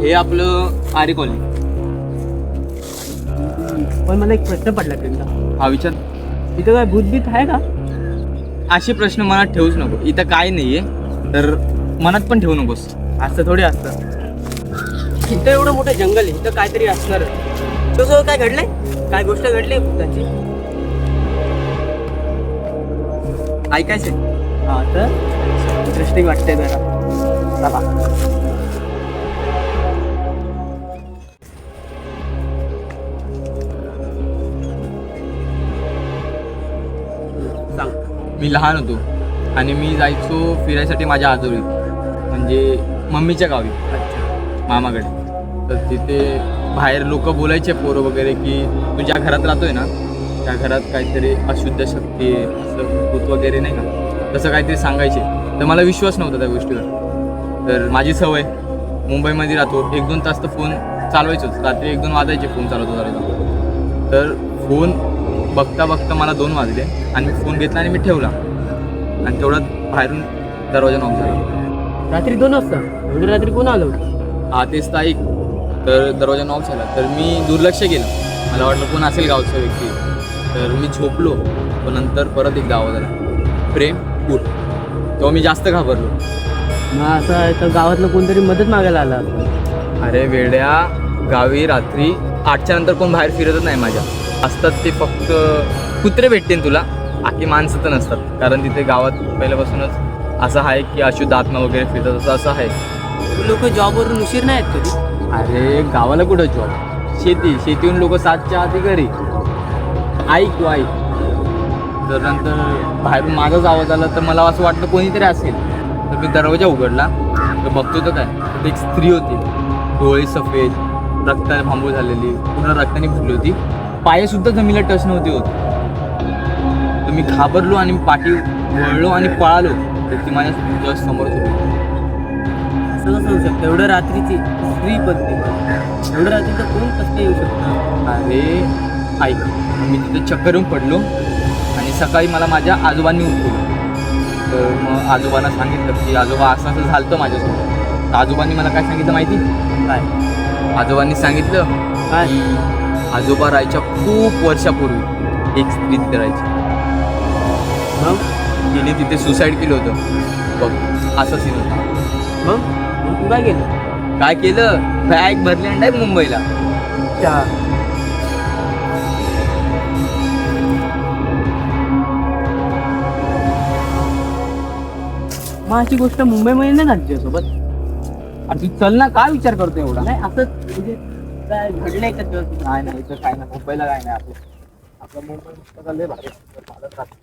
हे आपलं आरे कॉलनी पण मला एक प्रश्न पडला त्यांचा हा विचार. इथं काय भूतबीत आहे का? असे प्रश्न मनात ठेवूच नको. इथं काय नाहीये तर मनात पण ठेवू नकोस. असं थोडी असतं. इथं एवढं मोठं जंगल आहे इथं काहीतरी असणार. तुझं काय घडलंय? काय गोष्ट घडली भूताची? ऐकायचंय. हा तर? इंटरेस्टिंग वाटतंय जरा. चला. मी लहान होतो आणि मी जायचो फिरायसाठी माझ्या आजोळी म्हणजे मम्मीच्या गावी मामाकडे. तर तिथे बाहेर लोक बोलायचे पोरं वगैरे की तू ज्या घरात राहतोय ना त्या घरात काहीतरी अशुद्ध शक्ती आहे असं भूत वगैरे नाही का? तसं काहीतरी सांगायचे. तर मला विश्वास नव्हता त्या गोष्टीवर. तर माझी सवय मुंबईमध्ये राहतो एक दोन तास तर फोन चालवायचोच. रात्री एक दोन वाजायचे फोन चालवतो चालवतो तर फोन बघता बघता मला दोन वाजले आणि मी फोन घेतला आणि मी ठेवला. आणि तेवढ्यात बाहेरून दरवाजा नॉक झाला. रात्री दोन वाजता? एवढी रात्री कोण आलं हा तेच तर ऐक तर दरवाजा नॉक झाला. तर मी दुर्लक्ष केलं. मला वाटलं कोण असेल गावचा व्यक्ती. तर मी झोपलो. पण नंतर परत एकदा आवाज आला. प्रेम उठ. तेव्हा मी जास्त घाबरलो. मग असं आहे तर गावातलं कोणतरी मदत मागायला आला. अरे वेड्या गावी रात्री आठच्या नंतर कोण बाहेर फिरतच नाही माझ्या. असतात ते फक्त कुत्रे भेटतील तुला बाकी माणसं तर नसतात. कारण तिथे गावात पहिल्यापासूनच असं आहे की अशुद्ध आत्मा वगैरे फिरतात असं असं आहे. लोक जॉबवरून उशीर नाही आहेत कधी? अरे गावाला कुठं जॉब शेती शेतीहून लोक सातच्या आधी घरी. ऐक तू ऐक. तर नंतर बाहेरून माझाच आवाज आला तर मला असं वाटलं कोणीतरी असेल. तर मी दरवाजा उघडला. तर बघतो तर काय? तर एक स्त्री होती. डोळे सफेद रक्ताने भांबू झालेली. पूर्ण रक्ताने भरली होती. पायसुद्धा जमिनीला टच नव्हती होत. तर मी घाबरलो आणि पाठी वळलो आणि पळालो तर ती माझ्या जस्ट समोरच होती. असं कसं होऊ शकतं? एवढं रात्रीची स्त्री ती. एवढं रात्रीचं कोण कसं येऊ शकतं? अरे ऐक. मी तिथे चक्कर येऊन पडलो आणि सकाळी मला माझ्या आजोबांनी उठवलं. तर मग आजोबांना सांगितलं की आजोबा असं असं झालं होतं माझ्यासोबत. तर आजोबांनी मला काय सांगितलं माहिती? काय? आजोबांनी सांगितलं काय? आजोबा राहायच्या खूप वर्षापूर्वी एक स्त्री तिथे राहायची. मग तिने तिथे सुसाईड केलं होतं. बघ असं सीन होता. मग? तू काय केलं? काय केलं? बॅग भरली आणि मुंबईला. मग अशी गोष्ट मुंबईमध्ये नाही झाली तुझ्यासोबत आणि तू चल ना काय विचार करतो एवढा? नाही असं म्हणजे काय घडलंय का नाही नाही इथं काय नाही. मुंबईला काय नाही. आपलं आपलं मुंबई पुस्तकालय लय भारी भारत राहतं.